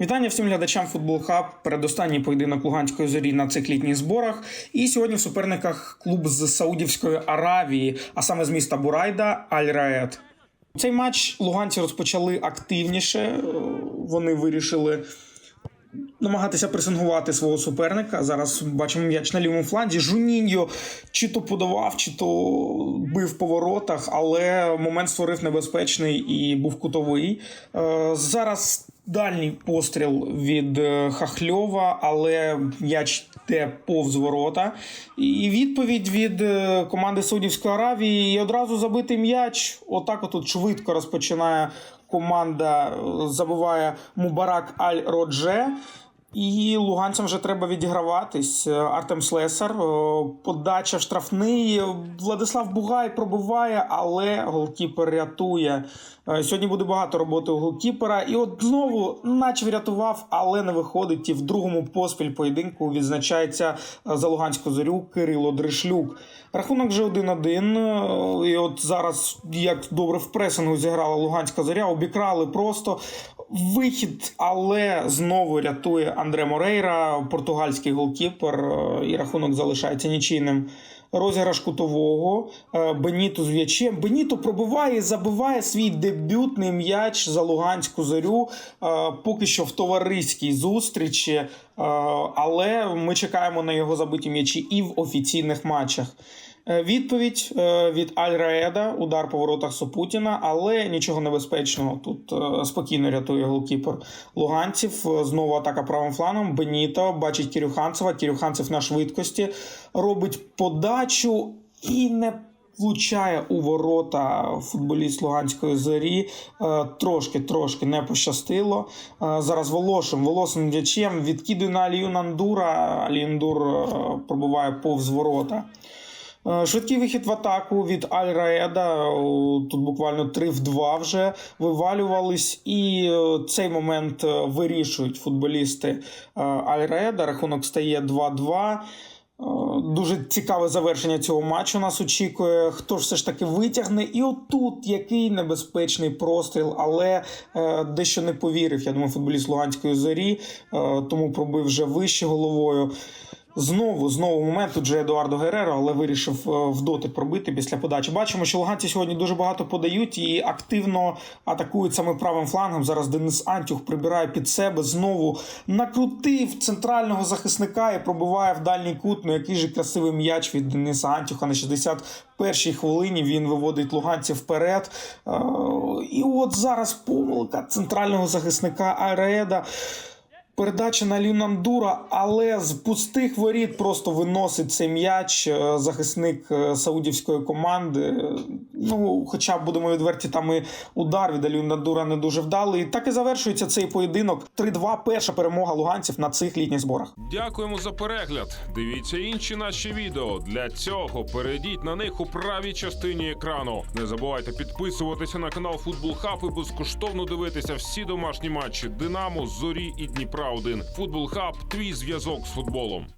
Вітання всім глядачам Футбол Хаб. Передостанній поєдинок Луганської зорі на цих літніх зборах. І сьогодні в суперниках клуб з Саудівської Аравії, а саме з міста Бурайда Аль Раед. Цей матч луганці розпочали активніше. Вони вирішили намагатися пресингувати свого суперника. Зараз бачимо м'яч на лівому фланзі. Жуніньо чи то подавав, чи то бив по воротах, але момент створив небезпечний і був кутовий. Е, Зараз дальній постріл від е, Хахльова, але м'яч йде повз ворота. І відповідь від е, команди Саудівської Аравії і одразу забитий м'яч. Отак отут швидко розпочинає команда, Забуває Мубарак Аль Родже. І луганцям вже треба відіграватись. Е, Артем Слесар, подача в штрафний. Е, Владислав Бугай пробиває, але голкіпер рятує. Е, Сьогодні буде багато роботи у голкіпера. І от знову, наче врятував, але не виходить. І в другому поспіль поєдинку відзначається за Луганську зорю Кирило Дришлюк. Рахунок вже 1-1. е, І от зараз, як добре в пресингу зіграла Луганська зоря, обікрали просто вихід, але знову рятує Андре Морейра, португальський голкіпер, е, і рахунок залишається нічийним. Розіграш кутового е, Беніто з м'ячем. Беніто пробиває і забиває свій дебютний м'яч за Луганську зорю. е, Поки що в товариській зустрічі, але ми чекаємо на його забиті м'ячі і в офіційних матчах. Е, Відповідь е, від Аль Раеда, удар по воротах Сопутіна, але нічого небезпечного. Тут е, спокійно рятує голкіпер луганців. Знову атака правим фланом. Беніто бачить Кірюханцева. Кірюханцев на швидкості робить подачу і не. Влучає у ворота футболіст Луганської зорі. Трошки трошки не пощастило. Зараз Волошин. Волошин м'ячем відкидує на Алію Нандура. Аліюндур пробиває повз ворота. Е, Швидкий вихід в атаку від Аль Раеда. Тут буквально 3 в 2 вже вивалювались, і е, цей момент е, вирішують футболісти е, Аль Раеда. Рахунок стає 2-2. Е, Дуже цікаве завершення цього матчу нас очікує. Хто ж все ж таки витягне? І отут який небезпечний простріл, але е, дещо не повірив. Я думаю, футболіст Луганської зорі, е, тому пробив вже вище головою. Знову, знову момент тут же Едуардо Гереро, але вирішив е, в дотик пробити після подачі. Бачимо, що луганці сьогодні дуже багато подають і активно атакують саме правим флангом. Зараз Денис Антюх прибирає під себе, знову накрутив центрального захисника і пробиває в дальній кут. Ну який же красивий м'яч від Дениса Антюха на 61-й хвилині. Він виводить луганців вперед. Е, І от зараз помилка центрального захисника Ареда. Передача на Люнандура, але з пустих воріт просто виносить цей м'яч е, захисник е, саудівської команди. Ну, хоча будемо відверті, там і удар від Люнандура не дуже вдалий. Так і завершується цей поєдинок. 3-2 перша перемога луганців на цих літніх зборах. Дякуємо за перегляд. Дивіться інші наші відео. Для цього перейдіть на них у правій частині екрану. Не забувайте підписуватися на канал Футбол Хаб і безкоштовно дивитися всі домашні матчі Динамо, Зорі і Дніпра 1 Футбол Хаб твій зв'язок з футболом.